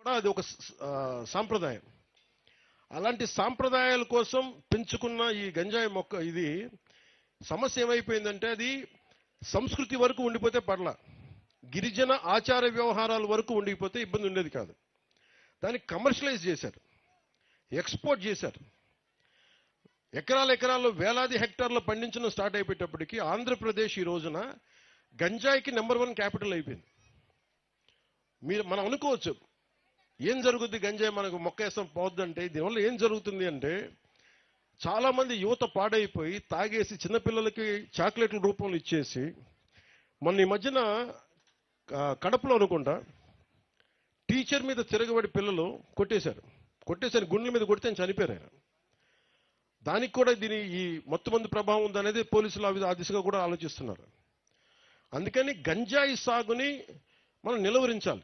కూడా అది ఒక సాంప్రదాయం. అలాంటి సాంప్రదాయాల కోసం పెంచుకున్న ఈ గంజాయి మొక్క ఇది సమస్య ఏమైపోయిందంటే అది సంస్కృతి వరకు ఉండిపోతే పర్లా. గిరిజన ఆచార వ్యవహారాల వరకు ఉండిపోతే ఇబ్బంది ఉండేది కాదు. దాన్ని కమర్షియలైజ్ చేశారు. ఎక్స్పోర్ట్ చేశారు. ఎకరాల ఎకరాల్లో వేలాది హెక్టార్లు పండించడం స్టార్ట్ అయిపోయేటప్పటికి ఆంధ్రప్రదేశ్ ఈ రోజున గంజాయికి నెంబర్ వన్ క్యాపిటల్ అయిపోయింది. మీరు మనం అనుకోవచ్చు ఏం జరుగుద్ది గంజాయి మనకు మొక్క వేస్తాం పోద్దంటే దీనివల్ల ఏం జరుగుతుంది అంటే చాలామంది యువత పాడైపోయి తాగేసి చిన్నపిల్లలకి చాక్లెట్ల రూపంలో ఇచ్చేసి మొన్న ఈ మధ్యన కడపలో అనుకుంటా టీచర్ మీద తిరగబడి పిల్లలు కొట్టేశారు. కొట్టేశారు గుండెల మీద కొడితే చనిపోయారు ఆయన. దానికి కూడా దీని ఈ మొత్తం మంది ప్రభావం ఉందనేది పోలీసులు ఆ ఆ దిశగా కూడా ఆలోచిస్తున్నారు. అందుకని గంజాయి సాగుని మనం నిలవరించాలి.